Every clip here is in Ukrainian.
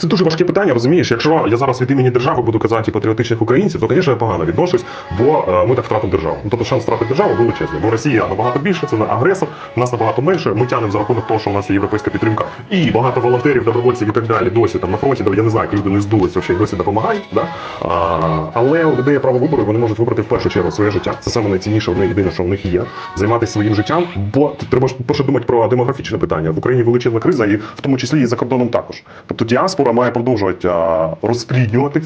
Це дуже важке питання, розумієш? Якщо я зараз від імені держави буду казати патріотичних українців, то, звісно, я погано відношусь, бо е, ми так втратимо державу. Ну, тобто шанс втрати держави величезний. Бо Росія набагато більше, це агресор, нас набагато менше. Ми тянемо за рахунок того, що у нас є європейська підтримка, і багато волонтерів, добровольців і так далі. Досі там на фронті, де я не знаю, як люди не здулися, й досі допомагають. Да? А, але у людей є право вибору, вони можуть вибрати в першу чергу своє життя. Це саме найцінніше, одне єдине, що в них є. Займатися своїм життям, бо треба ж думати про демографічне питання. В Україні величезна криза, і в тому числі і за кордоном також. Тобто діаспора має продовжувати а,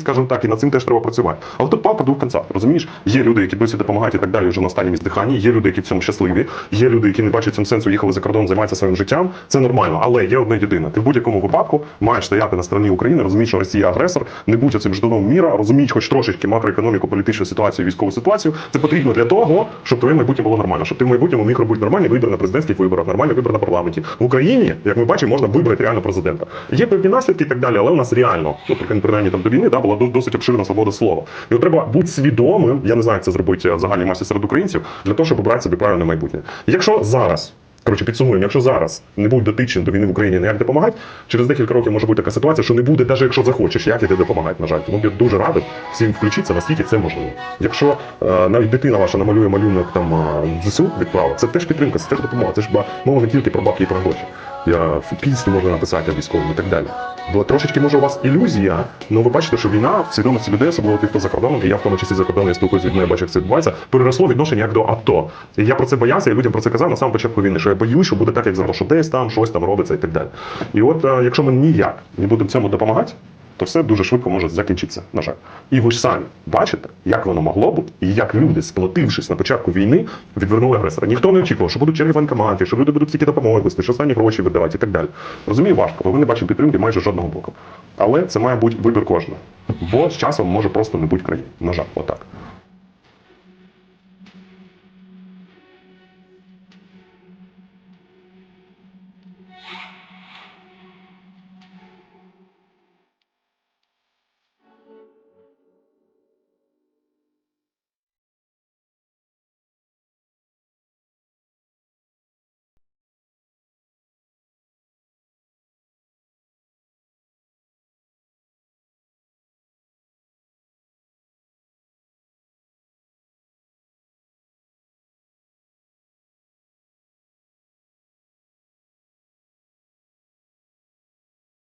скажімо так, і над цим теж треба працювати. Але тут папа двох концах, розумієш? Є люди, які досі допомагають і так далі вже на останньому здиханні. Є люди, які в цьому щасливі. Є люди, які не бачать цьому сенсу, їхали за кордон, займаються своїм життям. Це нормально, але є одне єдине. Ти в будь-якому випадку маєш стояти на стороні України, розумієш, що Росія агресор, не будь оцим ждуном міра, розумієш хоч трошечки макроекономіку, політичну ситуацію, військову ситуацію. Це потрібно для того, щоб твоє майбутнє було нормально, щоб ти в майбутньому міг робити нормальний вибір на президентських виборах, нормальний вибір на парламенті. В Україні, як ми бачимо, можна вибрати реально президента. Є певні наслідки і так далі, але у нас реально, ну принаймні там до війни, да, була досить обширна свобода слова. І от треба бути свідомим. Я не знаю, як це зробити в загальній масі серед українців, для того, щоб обрати собі правильне майбутнє. Якщо зараз. Коротше, підсумуємо, якщо зараз не будуть дотичні до війни в Україні ніяк допомагати, через декілька років може бути така ситуація, що не буде, навіть якщо захочеш, як іти допомагати, на жаль. Тому я дуже радий всім включитися, наскільки це можливо. Якщо е, навіть дитина ваша намалює малюнок там е, ЗСУ відправила, це теж підтримка, це теж допомога. Це ж ба- мова не тільки про бабки і про гроші. Я пісню можна написати військовим і так далі. Бо трошечки може у вас ілюзія, але ви бачите, що війна в свідомості людей, особливо тих, хто за кордоном, і я в тому числі за кордоном я спілкуюся з людьми, я бачу, як це відбувається, переросло відношення як до АТО. І я про це боявся, і людям про це казав на самому початку війни, що я боюсь, що буде так, як зараз, що десь там щось там робиться і так далі. І от е, якщо ми ніяк не будемо цьому допомагати, то все дуже швидко може закінчитися, на жаль. І ви ж самі бачите, як воно могло бути, і як люди, сплотившись на початку війни, відвернули агресора. Ніхто не очікував, що будуть черги воєнкоматів, що люди будуть стільки допомоги що останні гроші видавати і так далі. Розумію, важко, бо ви не бачите підтримки майже жодного боку. Але це має бути вибір кожного. Бо з часом може просто не бути країни. На жаль, отак.